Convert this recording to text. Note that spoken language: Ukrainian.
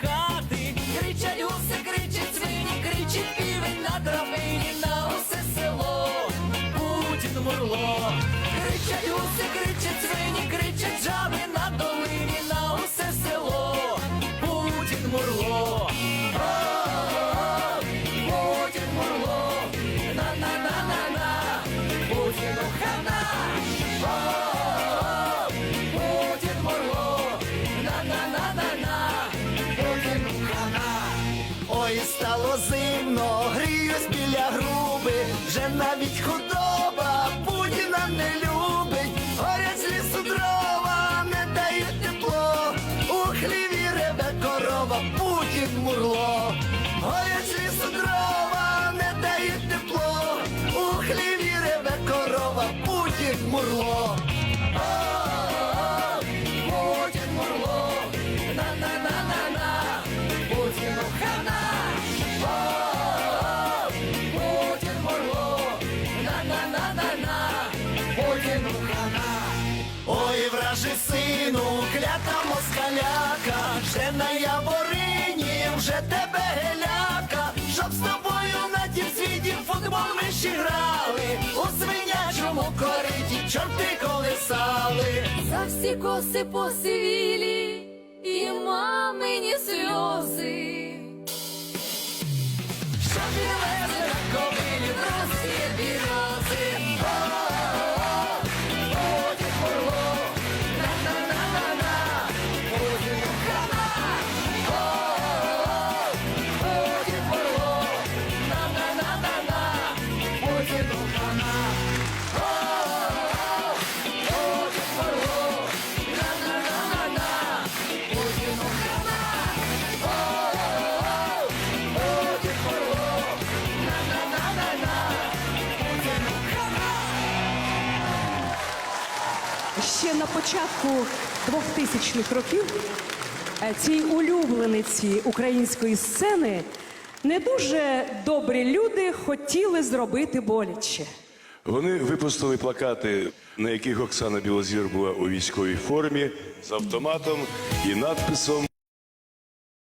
хати, кричать гуси, кричать свині, кричить півень на драбині, на усе село, Путін мурло. Кричать гуси, кричать свині, кричать жаби на долині, на усе село, Путін мурло. Стало зимно, гріюсь біля груби, вже навіть худоба Путіна не любить, горять з лісу дрова, не дають тепло, у хліві реве корова, Путін мурло, горять з лісу дрова, не дають тепло, у хліві реве корова, Путін мурло. Ще грали, у свинячому кориті чорти колесали. За всі коси посивілі і мамині сльози. Що білezi Ще на початку 2000-х років е, цій улюблениці української сцени не дуже добрі люди хотіли зробити боляче. Вони випустили плакати, на яких Оксана Білозір була у військовій формі з автоматом і надписом